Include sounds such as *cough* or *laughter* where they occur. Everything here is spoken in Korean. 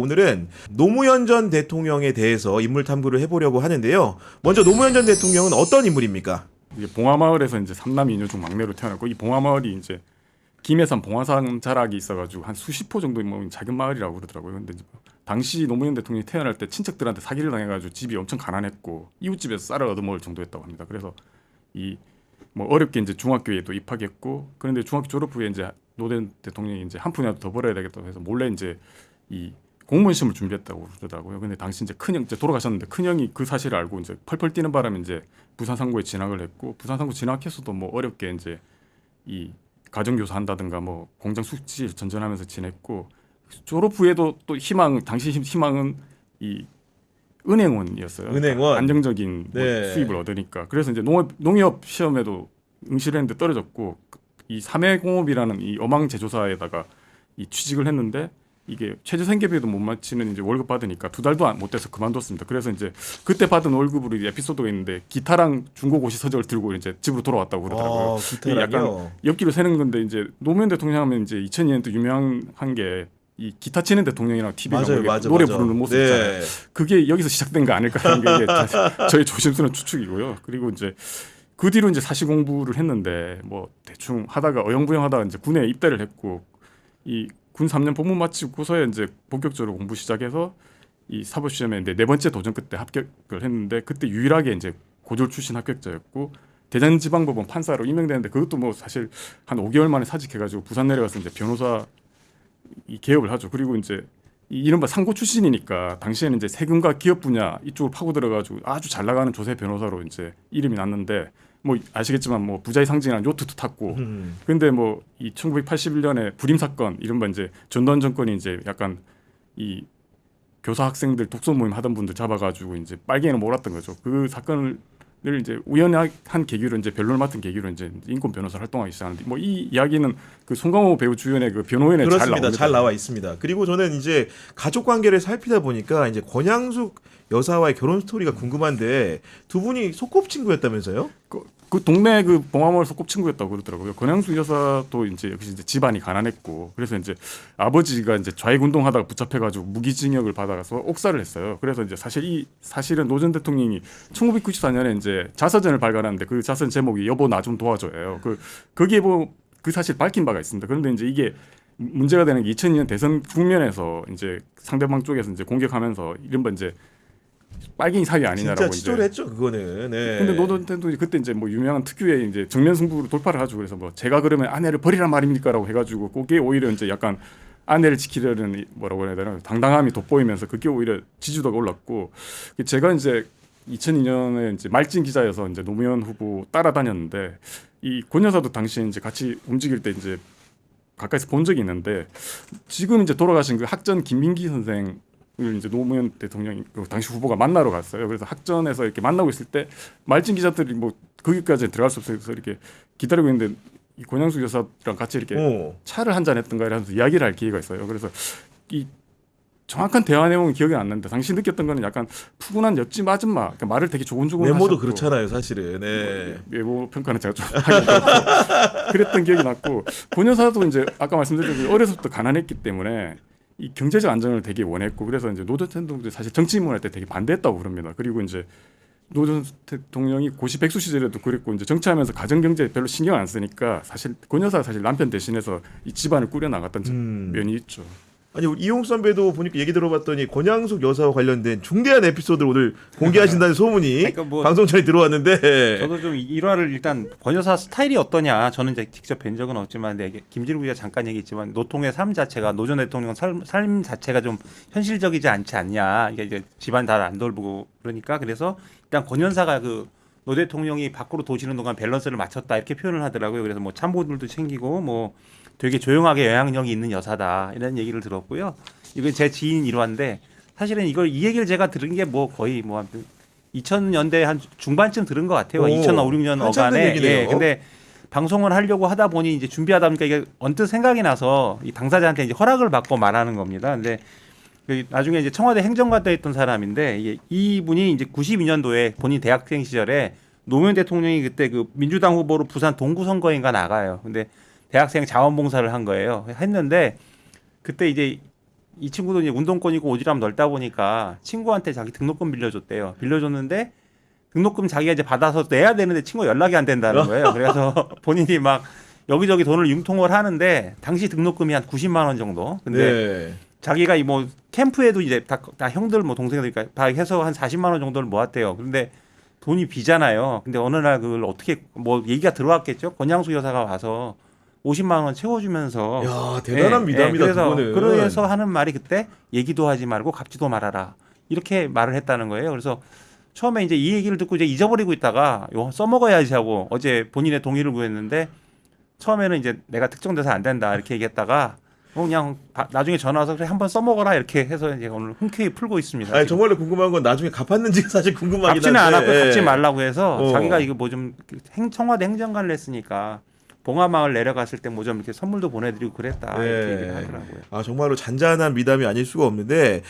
오늘은 노무현 전 대통령에 대해서 인물 탐구를 해보려고 하는데요. 먼저 노무현 전 대통령은 어떤 인물입니까? 이게 봉화마을에서 이제 삼남 이녀 중 막내로 태어났고 이 봉화마을이 이제 김해산 봉화산 자락이 있어가지고 한 수십 호 정도 뭐 작은 마을이라고 그러더라고요. 근데 이제 당시 노무현 대통령이 태어날 때 친척들한테 사기를 당해가지고 집이 엄청 가난했고 이웃집에서 쌀을 얻어먹을 정도였다고 합니다. 그래서 이 뭐 어렵게 이제 중학교에도 입학했고 그런데 중학교 졸업 후에 이제 노된 대통령이 이제 한 푼이라도 더 벌어야 되겠다고 해서 몰래 이제 이 공무원 시험을 준비했다고 그러더라고요. 근데 당시 이제 큰형 이제 돌아가셨는데 큰형이 그 사실을 알고 이제 펄펄 뛰는 바람에 이제 부산 상고에 진학을 했고 부산 상고 진학해서도 뭐 어렵게 이제 이 가정교사 한다든가 뭐 공장 숙지를 전전하면서 지냈고 졸업 후에도 또 희망 당시 희- 희망은 이 은행원이었어요. 은행원. 안정적인 뭐 네. 수입을 얻으니까 그래서 이제 농업 농협 시험에도 응시를 했는데 떨어졌고 이 삼해공업이라는 이 어망 제조사에다가 이 취직을 했는데 이게 최저 생계비도 못 맞추는 이제 월급 받으니까 두 달도 안- 못 돼서 그만뒀습니다. 그래서 이제 그때 받은 월급으로 이 에피소드가 있는데 기타랑 중고고시 서적을 들고 이제 집으로 돌아왔다고 그러더라고요. 아, 기타랑요. 옆길로 새는 건데 이제 노무현 대통령 하면 이제 2002년 또 유명한 게 이 기타 치는 대통령이랑 TV랑 맞아요, 맞아, 노래 맞아. 부르는 모습 네. 있잖아요. 그게 여기서 시작된 거 아닐까 하는 게 이제 저- *laughs* 저의 조심스러운 추측이고요. 그리고 이제 그 뒤로 이제 사시 공부를 했는데 뭐 대충 하다가 어영부영 하다가 이제 군에 입대를 했고 이 군 3년 복무 마치고서야 이제 본격적으로 공부 시작해서 이 사법 시험에 네 번째 도전 끝에 합격을 했는데 그때 유일하게 이제 고졸 출신 합격자였고 대전지방법원 판사로 임명되는데 그것도 뭐 사실 한 5개월 만에 사직해가지고 부산 내려가서 이제 변호사 이 개업을 하죠. 그리고 이제 이 이른바 상고 출신이니까 당시에는 이제 세금과 기업 분야 이쪽으로 파고 들어가지고 아주 잘 나가는 조세 변호사로 이제 이름이 났는데 뭐 아시겠지만 뭐 부자의 상징이라는 요트도 탔고 음. 근데 뭐 이 1981년에 불임 사건 이른바 이제 전두환 정권이 이제 약간 이 교사 학생들 독서 모임 하던 분들 잡아가지고 이제 빨갱이를 몰았던 거죠. 그 사건을 이제 우연한 계기로 이제 변론을 맡은 계기로 이제 인권 변호사 활동하기 시작하는데 뭐 이 이야기는 그 송강호 배우 주연의 그 변호인에 잘 그렇습니다. 나옵니다. 잘 나와 있습니다. 그리고 저는 이제 가족 관계를 살피다 보니까 이제 권양숙 여사와의 결혼 스토리가 궁금한데 두 분이 소꿉친구였다면서요? 그, 그 동네 그 봉화마을 소꿉 친구였다고 그러더라고요. 권양수 여사도 이제 역시 이제 집안이 가난했고 그래서 이제 아버지가 이제 좌익 운동하다가 붙잡혀가지고 무기징역을 받아가서 옥살을 했어요. 그래서 이제 사실 이 사실은 노전 대통령이 1994년에 이제 자서전을 발간하는데 그 자서전 제목이 여보 나 좀 도와줘요. 그 거기에 뭐 그 사실 밝힌 바가 있습니다. 그런데 이제 이게 문제가 되는 게 2002년 대선 국면에서 이제 상대방 쪽에서 이제 공격하면서 이른바 이제 빨갱이 사기 아니냐라고 진짜 치졸했죠 그거는. 네. 근데 노던 때도 그때 이제 뭐 유명한 특유의 이제 정면 승부로 돌파를 하죠. 그래서 뭐 제가 그러면 아내를 버리란 말입니까라고 해가지고 그게 오히려 이제 약간 아내를 지키려는 이- 뭐라고 해야 되나 당당함이 돋보이면서 그게 오히려 지지도가 올랐고 제가 이제 2002년에 이제 말진 기자여서 이제 노무현 후보 따라다녔는데 이 권 여사도 당시에 이제 같이 움직일 때 이제 가까이서 본 적이 있는데 지금 이제 돌아가신 그 학전 김민기 선생을 이제 노무현 대통령이 그 당시 후보가 만나러 갔어요. 그래서 학전에서 이렇게 만나고 있을 때 말진 기자들이 뭐 거기까지 들어갈 수 없어서 이렇게 기다리고 있는데 이 권양수 여사랑 같이 이렇게 어. 차를 한 잔 했던가 이러면서 이야기를 할 기회가 있어요. 그래서 이 정확한 대화 내용은 기억이 안 나는데 당시 느꼈던 거는 약간 푸근한 옆집 아줌마 그러니까 말을 되게 조곤조곤 외모도 하셨고 그렇잖아요 사실은. 네. 외모 평가는 제가 좀 *laughs* 그랬던 기억이 났고 권 여사도 이제 아까 말씀드린 그 어려서부터 가난했기 때문에 이 경제적 안정을 되게 원했고 그래서 이제 노전 대통령도 사실 정치 입문할 때 되게 반대했다고 그럽니다. 그리고 이제 노전 대통령이 고시 백수 시절에도 그랬고 이제 정치하면서 가정 경제 별로 신경 안 쓰니까 사실 권 여사가 사실 남편 대신해서 이 집안을 꾸려 나갔던 음. 면이 있죠. 아니 이용 선배도 보니까 얘기 들어봤더니 권양숙 여사와 관련된 중대한 에피소드를 오늘 공개하신다는 소문이 *laughs* 그러니까 뭐 방송천에 들어왔는데. 저도 좀 일화를 일단 권 여사 스타일이 어떠냐. 저는 이제 직접 뵌 적은 없지만 이게 김진우 기자 잠깐 얘기했지만 노통의 삶 자체가 노 전 대통령 삶, 삶 자체가 좀 현실적이지 않지 않냐. 이게 이제 집안 다 안 돌보고 그러니까. 그래서 일단 권 여사가 그 노 대통령이 밖으로 도시는 동안 밸런스를 맞췄다 이렇게 표현을 하더라고요 그래서 뭐 참모들도 챙기고 뭐 되게 조용하게 영향력이 있는 여사다 이런 얘기를 들었고요 이건 제 지인 일화인데 사실은 이걸 이 얘기를 제가 들은 게 뭐 거의 뭐 2000년대 한 중반쯤 들은 것 같아요. 오, 2005, 6년 한참 된 어간에. 예, 근데 방송을 하려고 하다 보니 이제 준비하다 보니까 이게 언뜻 생각이 나서 이 당사자한테 이제 허락을 받고 말하는 겁니다. 근데 그 나중에 이제 청와대 행정관에 있던 사람인데 이분이 이제 92년도에 본인 대학생 시절에 노무현 대통령이 그때 그 민주당 후보로 부산 동구 선거인가 나가요. 근데 대학생 자원봉사를 한 거예요. 했는데 그때 이제 이 친구도 이제 운동권이고 오지랖 넓다 보니까 친구한테 자기 등록금 빌려줬대요. 빌려줬는데 등록금 자기가 이제 받아서 내야 되는데 친구가 연락이 안 된다는 거예요. *laughs* 그래서 본인이 막 여기저기 돈을 융통을 하는데 당시 등록금이 한 90만 원 정도. 근데 네. 자기가 이 뭐 캠프에도 이제 다, 다 형들 뭐 동생들이니까 다 해서 한 40만 원 정도를 모았대요. 그런데 돈이 비잖아요. 근데 어느 날 그걸 어떻게 뭐 얘기가 들어왔겠죠. 권양수 여사가 와서 50만 원 채워주면서 야 대단한 예, 미담이다 예, 그래서 그거는. 그래서 하는 말이 그때 얘기도 하지 말고 갚지도 말아라 이렇게 말을 했다는 거예요. 그래서 처음에 이제 이 얘기를 듣고 이제 잊어버리고 있다가 요 써먹어야지 하고 어제 본인의 동의를 구했는데 처음에는 이제 내가 특정돼서 안 된다 이렇게 얘기했다가 어, 그냥 바- 나중에 전화 와서 그래 한번 써먹어라 이렇게 해서 이제 오늘 흔쾌히 풀고 있습니다. 아니. 정말로 궁금한 건 나중에 갚았는지가 *laughs* 사실 궁금하긴 갚지는 한데. 않았고 예. 갚지 말라고 해서 어. 자기가 이거 뭐 좀 청와대 행정관을 했으니까 봉화마을 내려갔을 때 뭐 좀 이렇게 선물도 보내드리고 그랬다 네. 이렇게 얘기를 하더라고요. 아 정말로 잔잔한 미담이 아닐 수가 없는데